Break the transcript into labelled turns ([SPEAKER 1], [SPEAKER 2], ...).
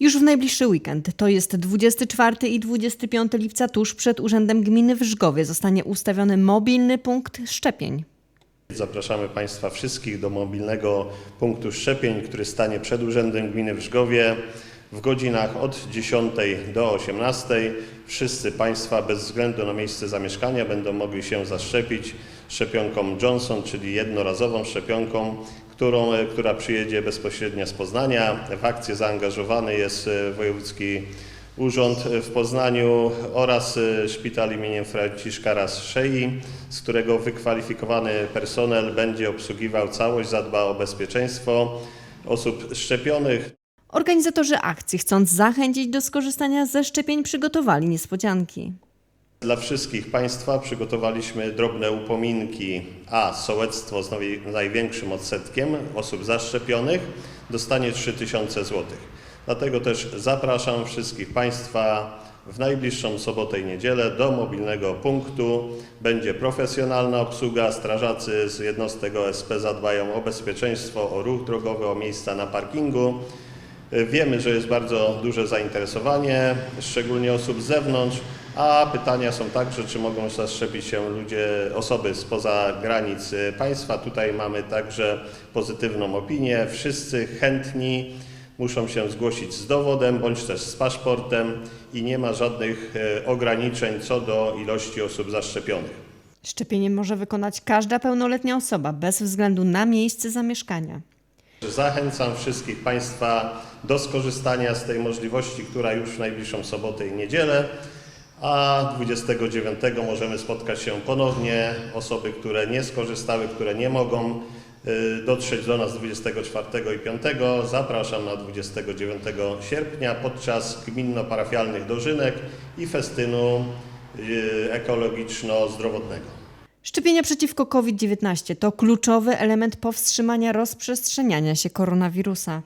[SPEAKER 1] Już w najbliższy weekend, to jest 24 i 25 lipca, tuż przed Urzędem Gminy w Żgowie zostanie ustawiony mobilny punkt szczepień.
[SPEAKER 2] Zapraszamy Państwa wszystkich do mobilnego punktu szczepień, który stanie przed Urzędem Gminy w Żgowie w godzinach od 10 do 18. Wszyscy Państwa bez względu na miejsce zamieszkania będą mogli się zaszczepić szczepionką Johnson, czyli jednorazową szczepionką, którą, e, która przyjedzie bezpośrednio z Poznania. W akcję zaangażowany jest e, Wojewódzki Urząd w Poznaniu oraz y, Szpital imieniem Franciszka Raz-Szei, z którego wykwalifikowany personel będzie obsługiwał całość, zadba o bezpieczeństwo osób szczepionych.
[SPEAKER 1] Organizatorzy akcji, chcąc zachęcić do skorzystania ze szczepień, przygotowali niespodzianki.
[SPEAKER 2] Dla wszystkich Państwa przygotowaliśmy drobne upominki, a sołectwo z największym odsetkiem osób zaszczepionych dostanie 3000 zł. Dlatego też zapraszam wszystkich Państwa w najbliższą sobotę i niedzielę do mobilnego punktu. Będzie profesjonalna obsługa, strażacy z jednostek OSP zadbają o bezpieczeństwo, o ruch drogowy, o miejsca na parkingu. Wiemy, że jest bardzo duże zainteresowanie, szczególnie osób z zewnątrz, a pytania są także, czy mogą zaszczepić się ludzie, osoby spoza granic państwa. Tutaj mamy także pozytywną opinię. Wszyscy chętni muszą się zgłosić z dowodem bądź też z paszportem i nie ma żadnych y, ograniczeń co do ilości osób zaszczepionych.
[SPEAKER 1] Szczepienie może wykonać każda pełnoletnia osoba, bez względu na miejsce zamieszkania.
[SPEAKER 2] Zachęcam wszystkich Państwa do skorzystania z tej możliwości, która już w najbliższą sobotę i niedzielę, a 29 możemy spotkać się ponownie. Osoby, które nie skorzystały, które nie mogą y, dotrzeć do nas 24 i 5, zapraszam na 29 sierpnia podczas gminno-parafialnych dożynek i festynu y, ekologiczno-zdrowotnego.
[SPEAKER 1] Szczepienia przeciwko COVID-19 to kluczowy element powstrzymania rozprzestrzeniania się koronawirusa.